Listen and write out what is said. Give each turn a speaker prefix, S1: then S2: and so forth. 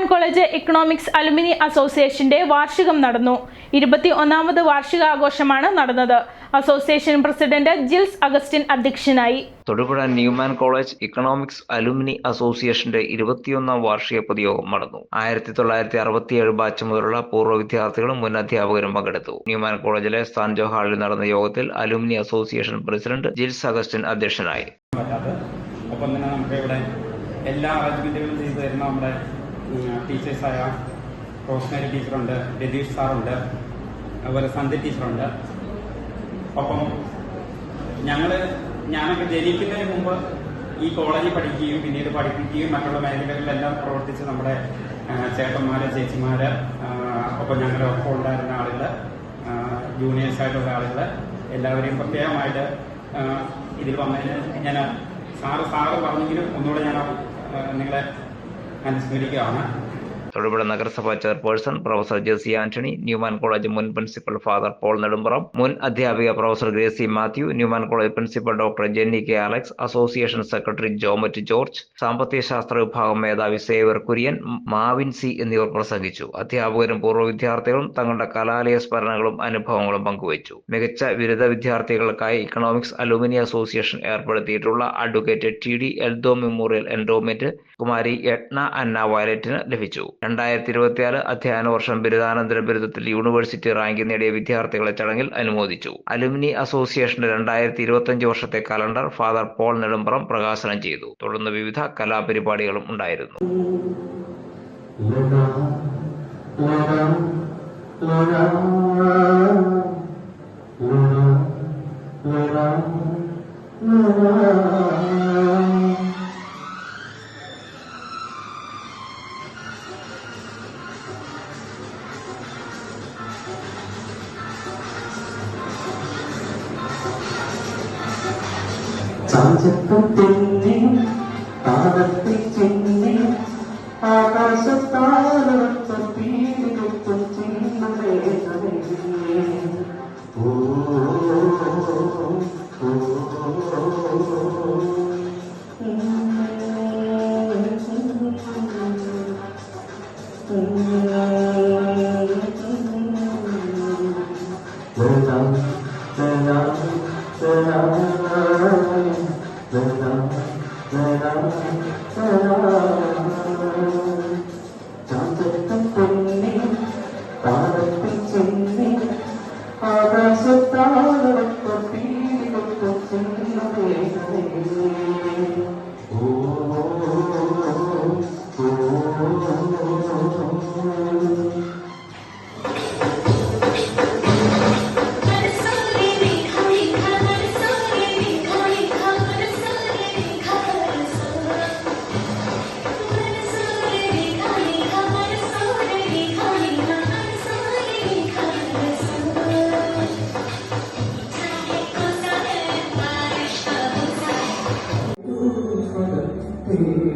S1: Newman college economics alumni അസോസിയേഷന്റെ വാർഷികം നടന്നു. ഇരുപത്തി ഒന്നാമത് വാർഷികാഘോഷമാണ് നടന്നത്. അസോസിയേഷൻ പ്രസിഡന്റ് ജിൽസ് അഗസ്റ്റിൻ അധ്യക്ഷനായി.
S2: Thodupuzha Newman College economics alumni അസോസിയേഷന്റെ ഇരുപത്തിയൊന്നാം വാർഷിക പൊതുയോഗം നടന്നു. ആയിരത്തി തൊള്ളായിരത്തി അറുപത്തിയേഴ് ബാച്ച് മുതലുള്ള പൂർവ വിദ്യാർത്ഥികളും മുൻ അധ്യാപകരും പങ്കെടുത്തു. ന്യൂമാൻ കോളേജിലെ സാൻജോ ഹാളിൽ നടന്ന യോഗത്തിൽ alumni association president Jils Augustine അധ്യക്ഷനായി.
S3: തന്നെ നമുക്ക് ഇവിടെ എല്ലാ അറേഞ്ച്മെന്റുകളും ചെയ്തു തരുന്ന നമ്മുടെ ടീച്ചേഴ്സായ റോസ്മേരി ടീച്ചറുണ്ട് രതീഷ് സാറുണ്ട് അതുപോലെ സന്ധ്യ ടീച്ചറുണ്ട്. ഒപ്പം ഞങ്ങൾ ഞാനൊക്കെ ജനിക്കുന്നതിന് മുമ്പ് ഈ കോളേജിൽ പഠിക്കുകയും പിന്നീട് പഠിപ്പിക്കുകയും മറ്റുള്ള മേഖലകളിലെല്ലാം പ്രവർത്തിച്ച് നമ്മുടെ ചേട്ടന്മാര് ചേച്ചിമാര് ഒപ്പം ഞങ്ങളുടെ ഒപ്പം ഉണ്ടായിരുന്ന ആളുകൾ ജൂനിയേഴ്സായിട്ടുള്ള ആളുകൾ എല്ലാവരെയും പ്രത്യേകമായിട്ട് ഇതിൽ വന്നതിന് ഞാൻ സാറ് സാറ് പറഞ്ഞെങ്കിലും ഒന്നുകൂടെ ഞാൻ அந்த ஸ்மெல்லுக்கே ஆகணும்
S2: തൊടുപുഴ നഗരസഭാ chairperson professor Jessy Antony Newman college മുൻ പ്രിൻസിപ്പൽ ഫാദർ പോൾ നെടുമ്പറം മുൻ അധ്യാപിക professor Gracy Mathew Newman college principal doctor Jenny K Alex association secretary Jomet George സാമ്പത്തിക ശാസ്ത്ര വിഭാഗം മേധാവി സേവർ കുര്യൻ മാവിൻ സി എന്നിവർ പ്രസംഗിച്ചു. അധ്യാപകരും പൂർവ വിദ്യാർത്ഥികളും തങ്ങളുടെ കലാലയ സ്മരണകളും അനുഭവങ്ങളും പങ്കുവച്ചു. മികച്ച ബിരുദ വിദ്യാർത്ഥികൾക്കായി economics alumni association ഏർപ്പെടുത്തിയിട്ടുള്ള advocate T D Eldho memorial endowment Kumari Yatna Anna വയലറ്റിന് ലഭിച്ചു. രണ്ടായിരത്തി ഇരുപത്തിയാറ് അധ്യയന വർഷം ബിരുദാനന്തര ബിരുദത്തിൽ യൂണിവേഴ്സിറ്റി റാങ്ക് നേടിയ വിദ്യാർത്ഥികളെ ചടങ്ങിൽ അനുമോദിച്ചു അലുമിനി അസോസിയേഷന്റെ രണ്ടായിരത്തി ഇരുപത്തിയഞ്ച് വർഷത്തെ കലണ്ടർ ഫാദർ പോൾ നെടുമ്പറം പ്രകാശനം ചെയ്തു തുടർന്ന് വിവിധ കലാപരിപാടികളും ഉണ്ടായിരുന്നു
S4: ചാഞ്ചപ്പത്തിന്നെ പാദത്തിൽ ചിന്നി ആകാശത്താലൊത്ത പീലികൊത്തും ചിന്തമേ ഓ ഓ